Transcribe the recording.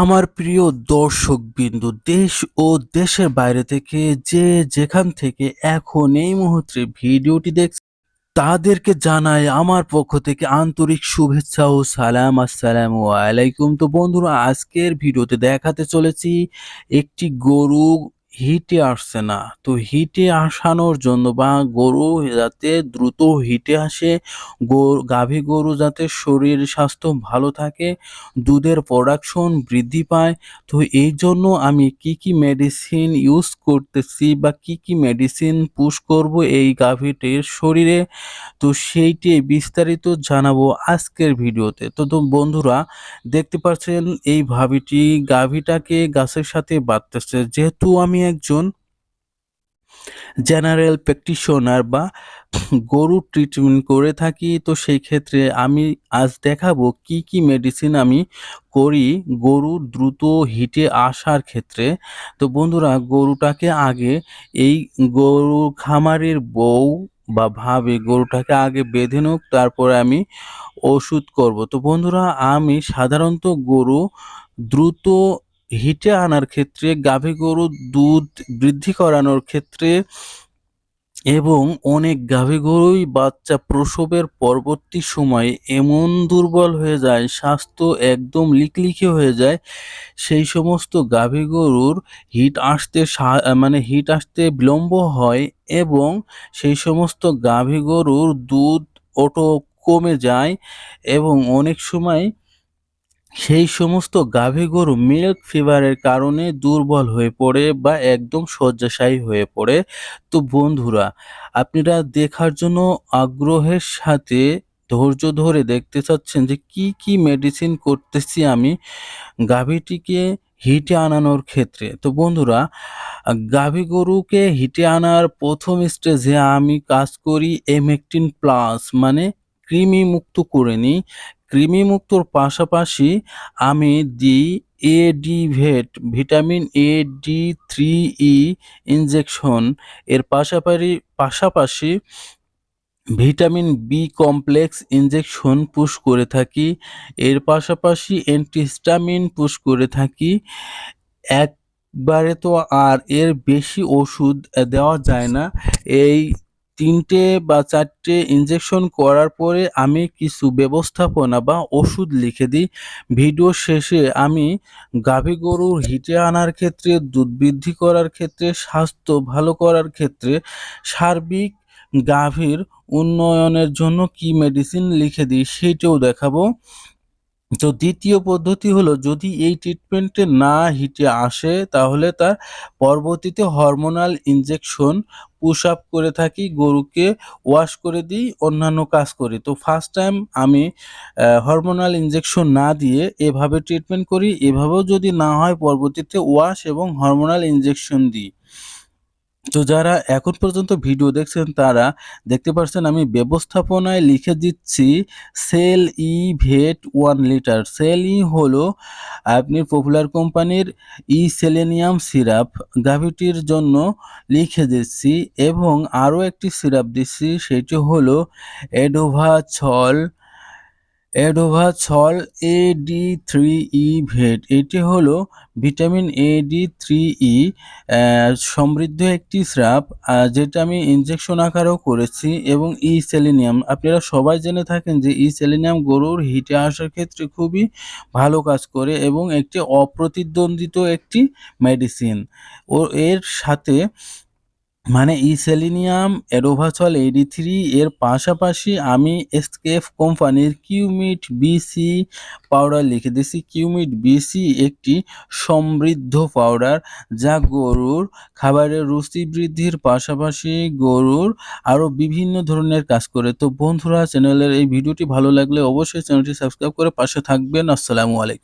আমার প্রিয় দর্শক বিন্দু দেশ ও দেশের বাইরে থেকে যে যেখান থেকে এখন এই মুহূর্তে ভিডিওটি দেখছে, তাদেরকে জানাই আমার পক্ষ থেকে আন্তরিক শুভেচ্ছা ও সালাম। আসসালাম ওয়ালাইকুম তো বন্ধুরা, আজকের ভিডিওতে দেখাতে চলেছি একটি গরু হিটে আসছে না। তো হিটে আসানোর জন্য বা গরু যাতে দ্রুত হিটে আসে গাভী গরু যাতে শরীর স্বাস্থ্য ভালো থাকে, দুধের প্রোডাকশন বৃদ্ধি পায়, তো এই জন্য আমি কি কি মেডিসিন ইউজ করতেছি বা কি কি মেডিসিন পুশ করব এই গাভীটির শরীরে, তো সেইটি বিস্তারিত জানাব আজকের ভিডিওতে। তো তো বন্ধুরা, দেখতে পাচ্ছেন এই ভাবিটি গাভীটাকে গাছের সাথে বাঁধতেছে। যেহেতু আমি একজন জেনারেল প্র্যাকটিশনার বা গরু ট্রিটমেন্ট করে থাকি, তো সেই ক্ষেত্রে আমি আজ দেখাবো কি কি মেডিসিন আমি করি গরু দ্রুত হিটে আসার ক্ষেত্রে। তো বন্ধুরা, গরুটাকে আগে এই গরু খামারের বউ বা ভাবে গরুটাকে আগে বেঁধে নোক, তারপরে আমি ওষুধ করব। তো বন্ধুরা, আমি সাধারণত গরু দ্রুত হিটে আনার ক্ষেত্রে গাভী গরুর দুধ বৃদ্ধি করানোর ক্ষেত্রে এবং অনেক গাভী গরুই বাচ্চা প্রসবের পরবর্তী সময়ে এমন দুর্বল হয়ে যায়, স্বাস্থ্য একদম লিকলিকে হয়ে যায়, সেই সমস্ত গাভী গরুর হিট আসতে মানে হিট আসতে বিলম্ব হয় এবং সেই সমস্ত গাভী গরুর দুধ অটো কমে যায় এবং অনেক সময় সেই সমস্ত গাভী গরু মিল্ক ফিভারের কারণে দুর্বল হয়ে পড়ে বা একদম শয্যাশায়ী হয়ে পড়ে। তো বন্ধুরা, আপনারা দেখার জন্য আগ্রহের সাথে ধৈর্য ধরে দেখতে চাচ্ছেন যে কি কি মেডিসিন করতেছি আমি গাভীটিকে হিটে আনানোর ক্ষেত্রে। তো বন্ধুরা, গাভী গরুকে হিটে আনার প্রথম স্টেজে আমি কাজ করি এমেকটিন প্লাস মানে কৃমি মুক্ত করে নিই। কৃমি মুক্তর পাশাপাশি আমি দিই এডিভেট, vitamin A, D three E injection এর পাশাপাশি পাশাপাশি vitamin B complex injection push করে থাকি। এর পাশাপাশি অ্যান্টিস্টামিন পুশ করে থাকি। একবারে তো আর এর বেশি ওষুধ দেওয়া যায় না। এই তিনটে বা চারটে ইনজেকশন করার পরে আমি কিছু ব্যবস্থাপনা বা ওষুধ লিখে দিই। ভিডিও শেষে আমি গাভী গরুর হিটে আনার ক্ষেত্রে, দুধ বৃদ্ধি করার ক্ষেত্রে, স্বাস্থ্য ভালো করার ক্ষেত্রে সার্বিক গাভীর উন্নয়নের জন্য কি মেডিসিন লিখে দিই সেইটাও দেখাবো। তো দ্বিতীয় পদ্ধতি হলো যদি এই ট্রিটমেন্টে না হিটে আসে, তাহলে তার পরবর্তীতে হরমোনাল ইনজেকশন পুশ আপ করে থাকি, গরুকে ওয়াশ করে দিই, অন্যান্য কাজ করি। তো ফার্স্ট টাইম আমি হরমোনাল ইনজেকশন না দিয়ে এভাবে ট্রিটমেন্ট করি, এভাবেও যদি না হয় পরবর্তীতে ওয়াশ এবং হরমোনাল ইনজেকশন দিই। তো যারা এখন পর্যন্ত ভিডিও দেখছেন, তারা দেখতে পাচ্ছেন আমি ব্যবস্থাপনায় লিখে দিচ্ছি, Sel E Vet one litre. Sel E হলো আপনি পপুলার কোম্পানির ই সেলেনিয়াম সিরাপ। গাভিটির জন্য লিখে দিচ্ছি এবং আরও একটি সিরাপ দিচ্ছি, সেটি হলো এডোভা ছল অ্যাডোভাছল A D three E vet এটি হলো vitamin A D three E সমৃদ্ধ একটি স্রাব যেটা আমি ইনজেকশন আকারেও করেছি, এবং ই সেলিনিয়াম। আপনারা সবাই জেনে থাকেন যে ই সেলিনিয়াম গরুর হিটে আসার ক্ষেত্রে খুবই ভালো কাজ করে এবং একটি অপ্রতিদ্বন্দ্বিত একটি মেডিসিন ও এর সাথে মানে ইসেলিনিয়াম এডোভাসল এইডি থ্রি, এর পাশাপাশি আমি এসকেফ কোম্পানির কিউমিট বিসি পাউডার লিখে দিয়েছি। কিউমিট বিসি একটি সমৃদ্ধ পাউডার যা গরুর খাবারের রুচি বৃদ্ধির পাশাপাশি গরুর আরও বিভিন্ন ধরনের কাজ করে। তো বন্ধুরা চ্যানেলের এই ভিডিওটি ভালো লাগলে অবশ্যই চ্যানেলটি সাবস্ক্রাইব করে পাশে থাকবেন। আসসালামু আলাইকুম।